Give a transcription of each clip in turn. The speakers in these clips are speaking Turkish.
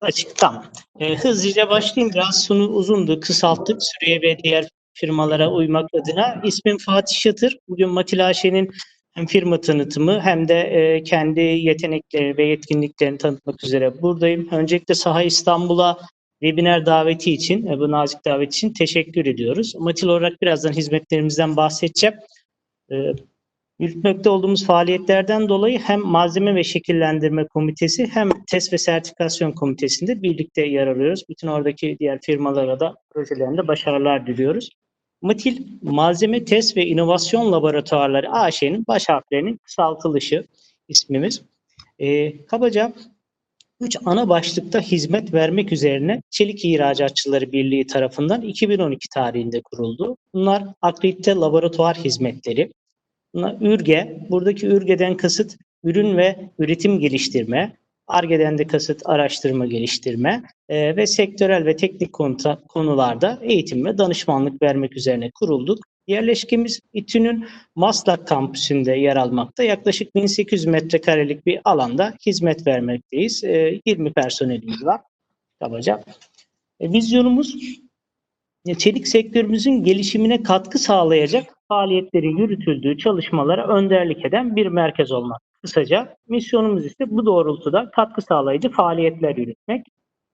Açık, tamam. Ee, hızlıca başlayayım. Biraz sonu uzundu, kısalttık süreye ve diğer firmalara uymak adına. İsmim Fatih Şatır. Bugün Matil AŞ'nin hem firma tanıtımı hem de e, kendi yetenekleri ve yetkinliklerini tanıtmak üzere buradayım. Öncelikle Saha İstanbul'a webinar daveti için, e, bu nazik davet için teşekkür ediyoruz. Matil olarak birazdan hizmetlerimizden bahsedeceğim. E, Yürütmekte olduğumuz faaliyetlerden dolayı hem malzeme ve şekillendirme komitesi hem test ve sertifikasyon komitesinde birlikte yer alıyoruz. Bütün oradaki diğer firmalara da projelerinde başarılar diliyoruz. Matil Malzeme Test ve İnovasyon Laboratuvarları AŞ'nin baş harflerinin kısaltılışı ismimiz. Ee, kabaca üç ana başlıkta hizmet vermek üzerine Çelik İhracatçıları Birliği tarafından 2012 tarihinde kuruldu. Bunlar akredite laboratuvar hizmetleri, ÜRGE, buradaki ÜRGE'den kasıt ürün ve üretim geliştirme, ARGE'den de kasıt araştırma geliştirme e, ve sektörel ve teknik konuta, konularda eğitim ve danışmanlık vermek üzerine kurulduk. Yerleşkemiz İTÜ'nün Maslak kampüsünde yer almakta. Yaklaşık 1800 metrekarelik bir alanda hizmet vermekteyiz. E, 20 personelimiz var kabaca. E, vizyonumuz e, çelik sektörümüzün gelişimine katkı sağlayacak faaliyetlerin yürütüldüğü çalışmalara önderlik eden bir merkez olmak. Kısaca misyonumuz ise bu doğrultuda katkı sağlayıcı faaliyetler yürütmek.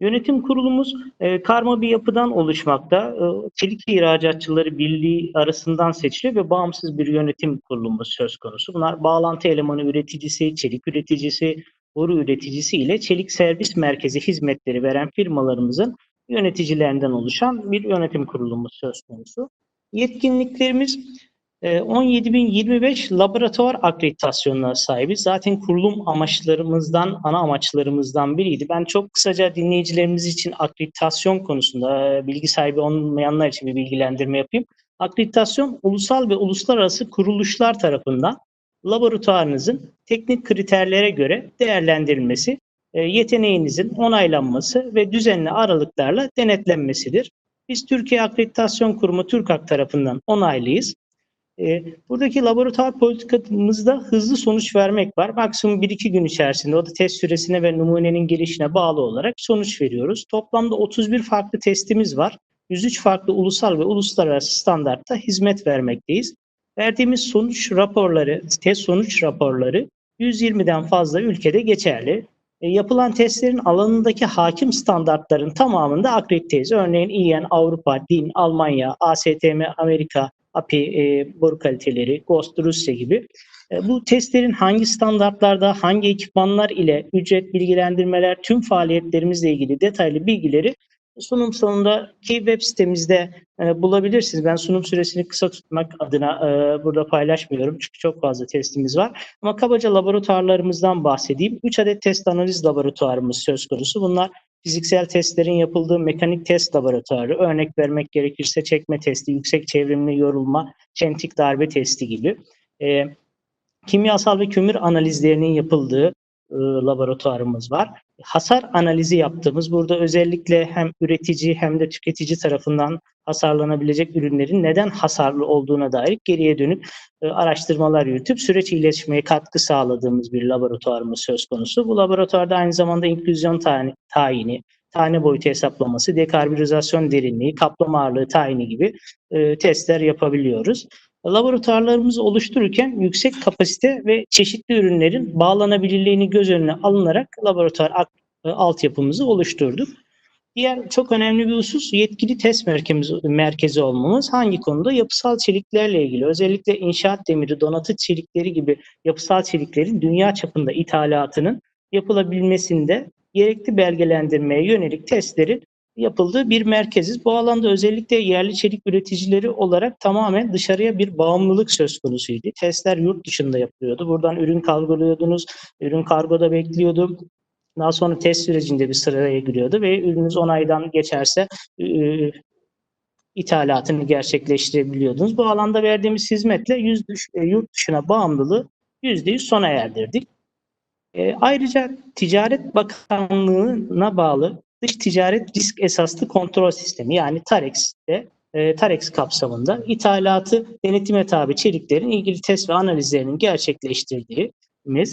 Yönetim kurulumuz e, karma bir yapıdan oluşmakta. E, Çelik İhracatçıları Birliği arasından seçili ve bağımsız bir yönetim kurulumuz söz konusu. Bunlar bağlantı elemanı üreticisi, çelik üreticisi, boru üreticisi ile çelik servis merkezi hizmetleri veren firmalarımızın yöneticilerinden oluşan bir yönetim kurulumuz söz konusu. Yetkinliklerimiz 17.025 laboratuvar akreditasyonuna sahibiz. Zaten kurulum amaçlarımızdan, ana amaçlarımızdan biriydi. Ben çok kısaca dinleyicilerimiz için akreditasyon konusunda bilgi sahibi olmayanlar için bir bilgilendirme yapayım. Akreditasyon ulusal ve uluslararası kuruluşlar tarafından laboratuvarınızın teknik kriterlere göre değerlendirilmesi, yeteneğinizin onaylanması ve düzenli aralıklarla denetlenmesidir. Biz Türkiye Akreditasyon Kurumu TÜRKAK tarafından onaylıyız. E, buradaki laboratuvar politikamızda hızlı sonuç vermek var. Maksimum 1-2 gün içerisinde o da test süresine ve numunenin gelişine bağlı olarak sonuç veriyoruz. Toplamda 31 farklı testimiz var. 103 farklı ulusal ve uluslararası standartta hizmet vermekteyiz. Verdiğimiz sonuç raporları, test sonuç raporları 120'den fazla ülkede geçerli. E, yapılan testlerin alanındaki hakim standartların tamamında akrediteyiz. Örneğin İYEN, Avrupa, DIN, Almanya, ASTM, Amerika, API, e, boru kaliteleri, GOST, Rusya gibi. E, bu testlerin hangi standartlarda, hangi ekipmanlar ile ücret bilgilendirmeler, tüm faaliyetlerimizle ilgili detaylı bilgileri sunum sonundaki web sitemizde e, bulabilirsiniz. Ben sunum süresini kısa tutmak adına e, burada paylaşmıyorum çünkü çok fazla testimiz var. Ama kabaca laboratuvarlarımızdan bahsedeyim. 3 adet test analiz laboratuvarımız söz konusu. Bunlar fiziksel testlerin yapıldığı mekanik test laboratuvarı, örnek vermek gerekirse çekme testi, yüksek çevrimli yorulma, çentik darbe testi gibi. E, kimyasal ve kömür analizlerinin yapıldığı e, laboratuvarımız var. Hasar analizi yaptığımız burada özellikle hem üretici hem de tüketici tarafından hasarlanabilecek ürünlerin neden hasarlı olduğuna dair geriye dönük e, araştırmalar yürütüp süreç iyileşmeye katkı sağladığımız bir laboratuvarımız söz konusu. Bu laboratuvarda aynı zamanda inklüzyon tane, tayini, tane boyutu hesaplaması, dekarbürizasyon derinliği, kaplama ağırlığı tayini gibi e, testler yapabiliyoruz. Laboratuvarlarımızı oluştururken yüksek kapasite ve çeşitli ürünlerin bağlanabilirliğini göz önüne alınarak laboratuvar e, altyapımızı oluşturduk. Diğer çok önemli bir husus yetkili test merkezi, merkezi olmamız. Hangi konuda? Yapısal çeliklerle ilgili. Özellikle inşaat demiri, donatı çelikleri gibi yapısal çeliklerin dünya çapında ithalatının yapılabilmesinde gerekli belgelendirmeye yönelik testlerin yapıldığı bir merkeziz. Bu alanda özellikle yerli çelik üreticileri olarak tamamen dışarıya bir bağımlılık söz konusuydu. Testler yurt dışında yapılıyordu. Buradan ürün kargoluyordunuz, ürün kargoda bekliyordu. Daha sonra test sürecinde bir sıraya giriyordu ve ürününüz onaydan geçerse e, ithalatını gerçekleştirebiliyordunuz. Bu alanda verdiğimiz hizmetle yüz e, yurt dışına bağımlılığı %100 sona erdirdik. E, ayrıca Ticaret Bakanlığı'na bağlı dış ticaret risk esaslı kontrol sistemi yani TAREX'te e, TAREX kapsamında ithalatı denetime tabi çeliklerin ilgili test ve analizlerinin gerçekleştirdiği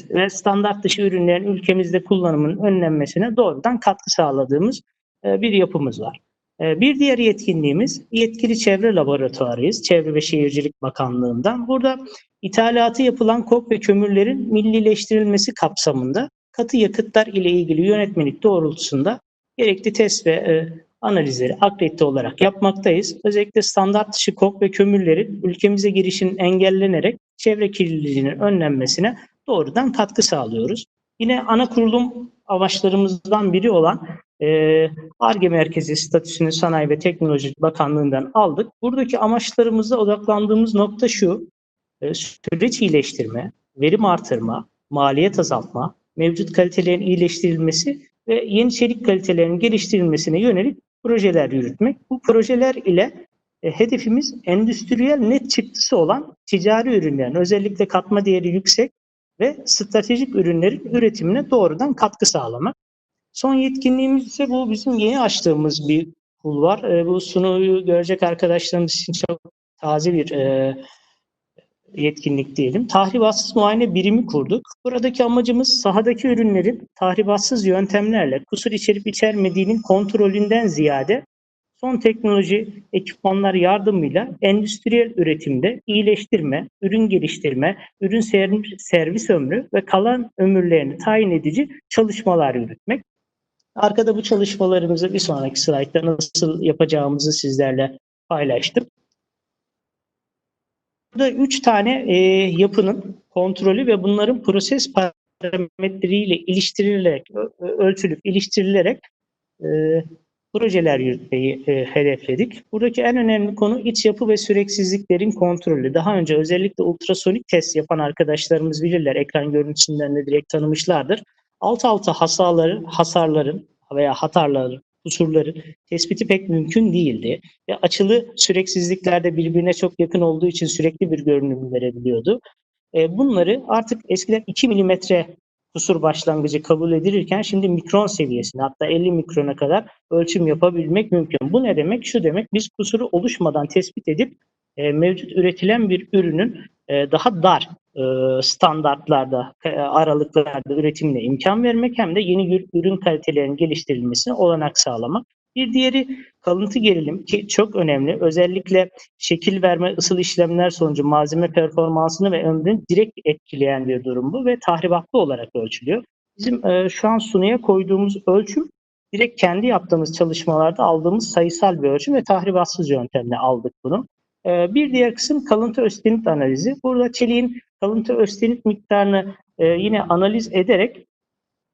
ve standart dışı ürünlerin ülkemizde kullanımının önlenmesine doğrudan katkı sağladığımız e, bir yapımız var. E, Bir diğer yetkinliğimiz yetkili çevre laboratuvarıyız. Çevre ve Şehircilik Bakanlığı'ndan. Burada ithalatı yapılan kok ve kömürlerin millileştirilmesi kapsamında katı yakıtlar ile ilgili yönetmelik doğrultusunda gerekli test ve e, analizleri akredite olarak yapmaktayız. Özellikle standart dışı kok ve kömürlerin ülkemize girişinin engellenerek çevre kirliliğinin önlenmesine doğrudan katkı sağlıyoruz. Yine ana kurulum amaçlarımızdan biri olan e, ARGE merkezi statüsünü Sanayi ve Teknoloji Bakanlığı'ndan aldık. Buradaki amaçlarımızda odaklandığımız nokta şu, e, süreç iyileştirme, verim artırma, maliyet azaltma, mevcut kalitelerin iyileştirilmesi ve yeni çelik kalitelerinin geliştirilmesine yönelik projeler yürütmek. Bu projeler ile e, hedefimiz endüstriyel net çıktısı olan ticari ürünlerin özellikle katma değeri yüksek ve stratejik ürünlerin üretimine doğrudan katkı sağlamak. Son yetkinliğimiz ise bu bizim yeni açtığımız bir kul var. E, bu sunuyu görecek arkadaşlarımız için çok taze bir e, yetkinlik diyelim. Tahribatsız muayene birimi kurduk. Buradaki amacımız sahadaki ürünlerin tahribatsız yöntemlerle kusur içerip içermediğinin kontrolünden ziyade son teknoloji ekipmanlar yardımıyla endüstriyel üretimde iyileştirme, ürün geliştirme, ürün ser- servis ömrü ve kalan ömürlerini tayin edici çalışmalar yürütmek. Arkada bu çalışmalarımızı bir sonraki slaytta nasıl yapacağımızı sizlerle paylaştım. Burada üç tane e, yapının kontrolü ve bunların proses parametreleriyle iliştirilerek, ölçülüp iliştirilerek e, projeler yürütmeyi e, hedefledik. Buradaki en önemli konu iç yapı ve süreksizliklerin kontrolü. Daha önce özellikle ultrasonik test yapan arkadaşlarımız bilirler. Ekran görüntüsünden de direkt tanımışlardır. Alt alta hasarların, hasarların veya hatarların, kusurların tespiti pek mümkün değildi. Ve açılı süreksizliklerde birbirine çok yakın olduğu için sürekli bir görünüm verebiliyordu. E, bunları artık eskiden 2 milimetre kusur başlangıcı kabul edilirken şimdi mikron seviyesine hatta 50 mikrona kadar ölçüm yapabilmek mümkün. Bu ne demek? Şu demek biz kusuru oluşmadan tespit edip e, mevcut üretilen bir ürünün e, daha dar e, standartlarda, e, aralıklarda üretimine imkan vermek hem de yeni ür- ürün kalitelerinin geliştirilmesine olanak sağlamak. Bir diğeri kalıntı gerilim ki çok önemli. Özellikle şekil verme, ısıl işlemler sonucu malzeme performansını ve ömrünü direkt etkileyen bir durum bu ve tahribatlı olarak ölçülüyor. Bizim e, şu an sunuya koyduğumuz ölçüm direkt kendi yaptığımız çalışmalarda aldığımız sayısal bir ölçüm ve tahribatsız yöntemle aldık bunu. E, bir diğer kısım kalıntı östenit analizi. Burada çeliğin kalıntı östenit miktarını e, yine analiz ederek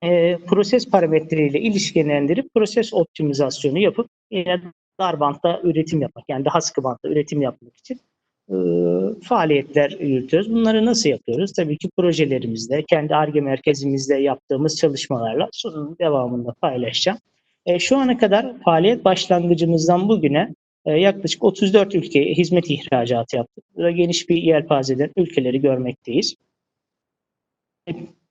e, proses parametreleriyle ilişkilendirip proses optimizasyonu yapıp yine dar bantta üretim yapmak yani daha sıkı bantta üretim yapmak için e, faaliyetler yürütüyoruz. Bunları nasıl yapıyoruz? Tabii ki projelerimizde, kendi ARGE merkezimizde yaptığımız çalışmalarla sununun devamında paylaşacağım. Şu ana kadar faaliyet başlangıcımızdan bugüne yaklaşık 34 ülkeye hizmet ihracatı yaptık. Burada geniş bir yelpazeden ülkeleri görmekteyiz.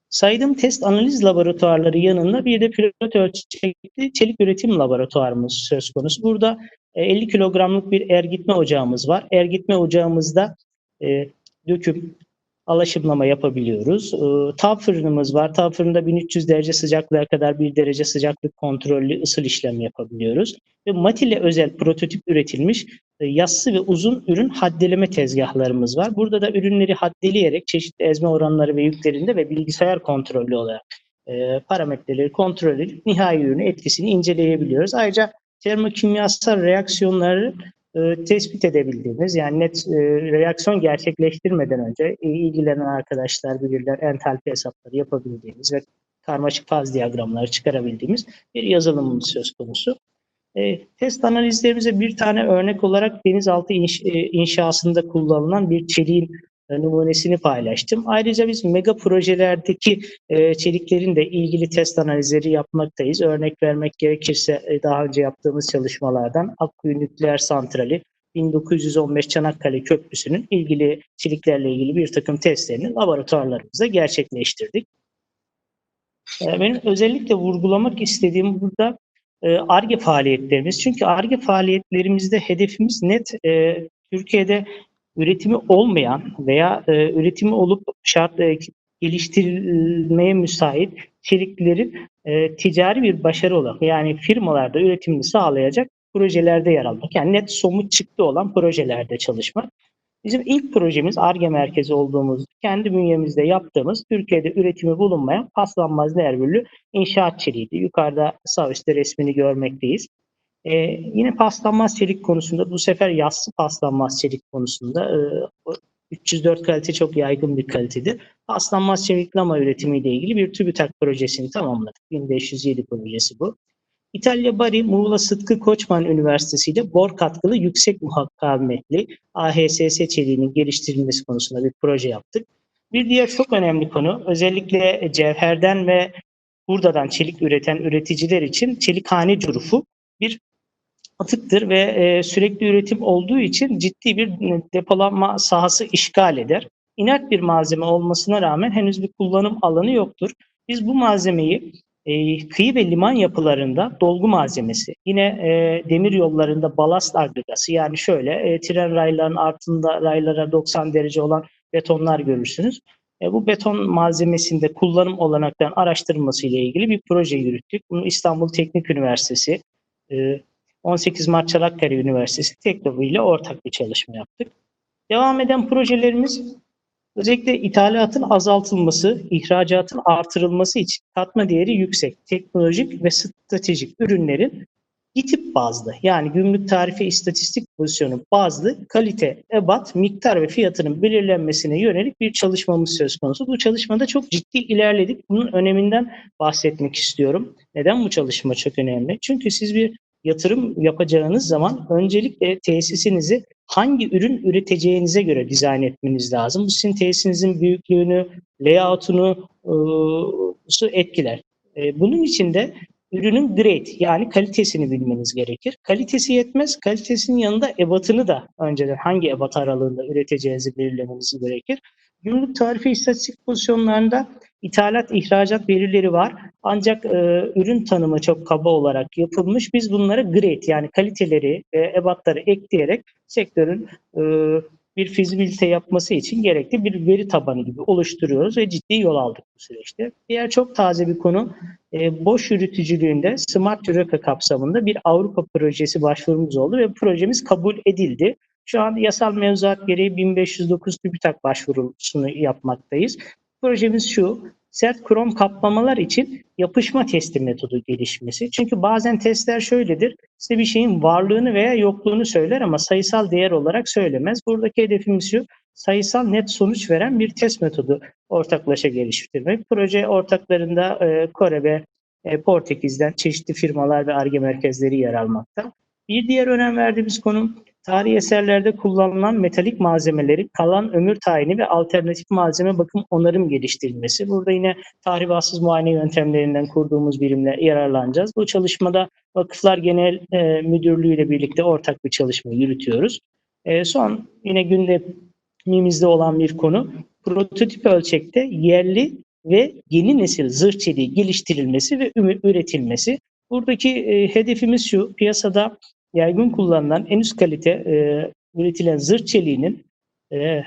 Saydığım test analiz laboratuvarları yanında bir de pilot ölçekli çelik üretim laboratuvarımız söz konusu. Burada e, 50 kilogramlık bir ergitme ocağımız var. Ergitme ocağımızda e, döküm, alaşımlama yapabiliyoruz. E, tav fırınımız var. Tav fırında 1300 derece sıcaklığa kadar bir derece sıcaklık kontrollü ısıl işlem yapabiliyoruz. Ve Matile özel prototip üretilmiş e, yassı ve uzun ürün haddeleme tezgahlarımız var. Burada da ürünleri haddeleyerek çeşitli ezme oranları ve yüklerinde ve bilgisayar kontrollü olarak e, parametreleri kontrol edip nihai ürünün etkisini inceleyebiliyoruz. Ayrıca termokimyasal reaksiyonları e, tespit edebildiğimiz yani net e, reaksiyon gerçekleştirmeden önce e, ilgilenen arkadaşlar bilirler entalpi hesapları yapabildiğimiz ve karmaşık faz diyagramları çıkarabildiğimiz bir yazılımımız söz konusu. E, test analizlerimize bir tane örnek olarak denizaltı inş, e, inşasında kullanılan bir çeliğin numunesini paylaştım. Ayrıca biz mega projelerdeki e, çeliklerin de ilgili test analizleri yapmaktayız. Örnek vermek gerekirse e, daha önce yaptığımız çalışmalardan Akkuyu Nükleer Santrali 1915 Çanakkale Köprüsü'nün ilgili çeliklerle ilgili bir takım testlerini laboratuvarlarımızda gerçekleştirdik. E, benim özellikle vurgulamak istediğim burada ARGE faaliyetlerimiz. Çünkü ARGE faaliyetlerimizde hedefimiz net e, Türkiye'de üretimi olmayan veya e, üretimi olup şart e, geliştirilmeye müsait çeliklerin e, ticari bir başarı olarak yani firmalarda üretimini sağlayacak projelerde yer almak. Yani net somut çıktı olan projelerde çalışmak. Bizim ilk projemiz ARGE merkezi olduğumuz, kendi bünyemizde yaptığımız, Türkiye'de üretimi bulunmayan paslanmaz değer bölü inşaat çeliğiydi. Yukarıda sağ üstte resmini görmekteyiz. Ee, yine paslanmaz çelik konusunda bu sefer yassı paslanmaz çelik konusunda e, 304 kalite çok yaygın bir kalitedir. Paslanmaz çelik lama üretimiyle ilgili bir TÜBİTAK projesini tamamladık. 1507 projesi bu. İtalya Bari Muğla Sıtkı Koçman Üniversitesi ile bor katkılı yüksek mukavemetli AHSS çeliğinin geliştirilmesi konusunda bir proje yaptık. Bir diğer çok önemli konu özellikle cevherden ve hurdadan çelik üreten üreticiler için çelikhane curufu bir atıktır ve e, sürekli üretim olduğu için ciddi bir depolanma sahası işgal eder. İnert bir malzeme olmasına rağmen henüz bir kullanım alanı yoktur. Biz bu malzemeyi e, kıyı ve liman yapılarında dolgu malzemesi, yine e, demir yollarında balast agregası yani şöyle e, tren raylarının altında raylara 90 derece olan betonlar görürsünüz. E, bu beton malzemesinde kullanım olanaklarının araştırılması ile ilgili bir proje yürüttük. Bunu İstanbul Teknik Üniversitesi, e, 18 Mart Çanakkale Üniversitesi Teknobu ile ortak bir çalışma yaptık. Devam eden projelerimiz özellikle ithalatın azaltılması, ihracatın artırılması için katma değeri yüksek teknolojik ve stratejik ürünlerin İTİP bazlı yani gümrük tarife istatistik pozisyonu bazlı kalite, ebat, miktar ve fiyatının belirlenmesine yönelik bir çalışmamız söz konusu. Bu çalışmada çok ciddi ilerledik. Bunun öneminden bahsetmek istiyorum. Neden bu çalışma çok önemli? Çünkü siz bir yatırım yapacağınız zaman öncelikle tesisinizi hangi ürün üreteceğinize göre dizayn etmeniz lazım. Bu sizin tesisinizin büyüklüğünü, layout'unu ıı, etkiler. E, bunun için de ürünün grade yani kalitesini bilmeniz gerekir. Kalitesi yetmez. Kalitesinin yanında ebatını da önceden hangi ebat aralığında üreteceğinizi belirlemeniz gerekir. Gümrük tarifi istatistik pozisyonlarında ithalat, ihracat verileri var. Ancak e, ürün tanımı çok kaba olarak yapılmış. Biz bunları grade yani kaliteleri ve ebatları ekleyerek sektörün e, bir fizibilite yapması için gerekli bir veri tabanı gibi oluşturuyoruz ve ciddi yol aldık bu süreçte. Diğer çok taze bir konu e, boş yürütücülüğünde Smart Eureka kapsamında bir Avrupa projesi başvurumuz oldu ve projemiz kabul edildi. Şu an yasal mevzuat gereği 1509 TÜBİTAK başvurusunu yapmaktayız. Projemiz şu, sert krom kaplamalar için yapışma testi metodu gelişmesi. Çünkü bazen testler şöyledir, size bir şeyin varlığını veya yokluğunu söyler ama sayısal değer olarak söylemez. Buradaki hedefimiz şu, sayısal net sonuç veren bir test metodu ortaklaşa geliştirmek. Proje ortaklarında e, Kore ve e, Portekiz'den çeşitli firmalar ve ARGE merkezleri yer almakta. Bir diğer önem verdiğimiz konu Tarihi eserlerde kullanılan metalik malzemeleri kalan ömür tayini ve alternatif malzeme bakım onarım geliştirilmesi. Burada yine tahribatsız muayene yöntemlerinden kurduğumuz birimler yararlanacağız. Bu çalışmada Vakıflar Genel e, Müdürlüğü ile birlikte ortak bir çalışma yürütüyoruz. E, son yine gündemimizde olan bir konu prototip ölçekte yerli ve yeni nesil zırh çeliği geliştirilmesi ve üretilmesi. Buradaki e, hedefimiz şu, piyasada yaygın kullanılan en üst kalite e, üretilen zırh çeliğinin e,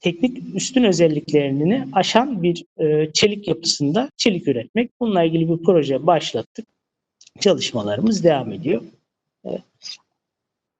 teknik üstün özelliklerini aşan bir e, çelik yapısında çelik üretmek. Bununla ilgili bir proje başlattık. Çalışmalarımız devam ediyor. Evet.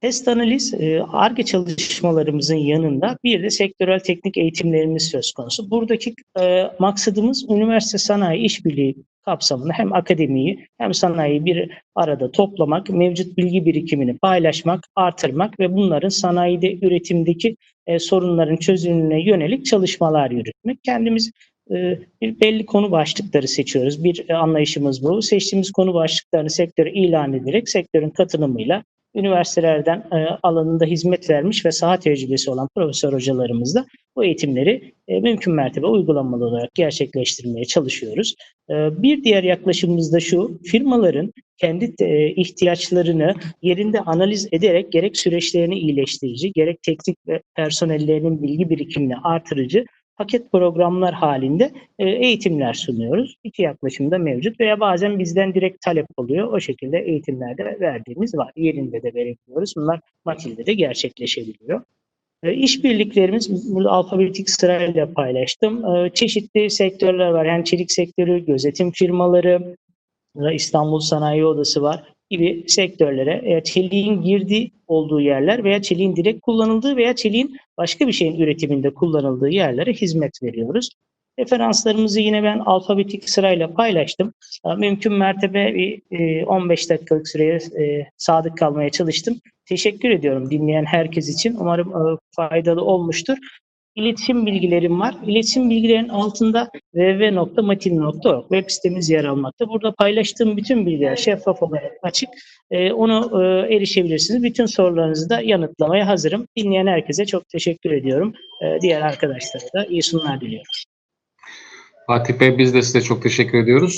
Test analiz, ARGE çalışmalarımızın yanında bir de sektörel teknik eğitimlerimiz söz konusu. Buradaki e, maksadımız üniversite sanayi işbirliği kapsamında hem akademiyi hem sanayiyi bir arada toplamak, mevcut bilgi birikimini paylaşmak, artırmak ve bunların sanayide üretimdeki e, sorunların çözümüne yönelik çalışmalar yürütmek. Kendimiz e, bir belli konu başlıkları seçiyoruz. Bir anlayışımız bu. Seçtiğimiz konu başlıklarını sektöre ilan ederek sektörün katılımıyla üniversitelerden e, alanında hizmet vermiş ve saha tecrübesi olan profesör hocalarımızla bu eğitimleri e, mümkün mertebe uygulamalı olarak gerçekleştirmeye çalışıyoruz. E, bir diğer yaklaşımımız da şu, firmaların kendi ihtiyaçlarını yerinde analiz ederek gerek süreçlerini iyileştirici, gerek teknik ve personellerinin bilgi birikimini artırıcı paket programlar halinde e, eğitimler sunuyoruz. İki yaklaşım da mevcut veya bazen bizden direkt talep oluyor. O şekilde eğitimlerde verdiğimiz var. Yerinde de verebiliyoruz. Bunlar Matil'de de gerçekleşebiliyor. E, İşbirliklerimiz burada alfabetik sırayla paylaştım. E, Çeşitli sektörler var. Yani çelik sektörü, gözetim firmaları, ve İstanbul Sanayi Odası var gibi sektörlere eğer çeliğin girdi olduğu yerler veya çeliğin direkt kullanıldığı veya çeliğin başka bir şeyin üretiminde kullanıldığı yerlere hizmet veriyoruz. Referanslarımızı yine ben alfabetik sırayla paylaştım. E, Mümkün mertebe bir e, 15 dakikalık süreye e, sadık kalmaya çalıştım. Teşekkür ediyorum dinleyen herkes için. Umarım e, faydalı olmuştur. İletişim bilgilerim var. İletişim bilgilerinin altında www.matin.org web sitemiz yer almakta. Burada paylaştığım bütün bilgiler şeffaf olarak açık. E, onu e, erişebilirsiniz. Bütün sorularınızı da yanıtlamaya hazırım. Dinleyen herkese çok teşekkür ediyorum. E, diğer arkadaşlara da iyi sunumlar diliyorum. Fatih Bey biz de size çok teşekkür ediyoruz.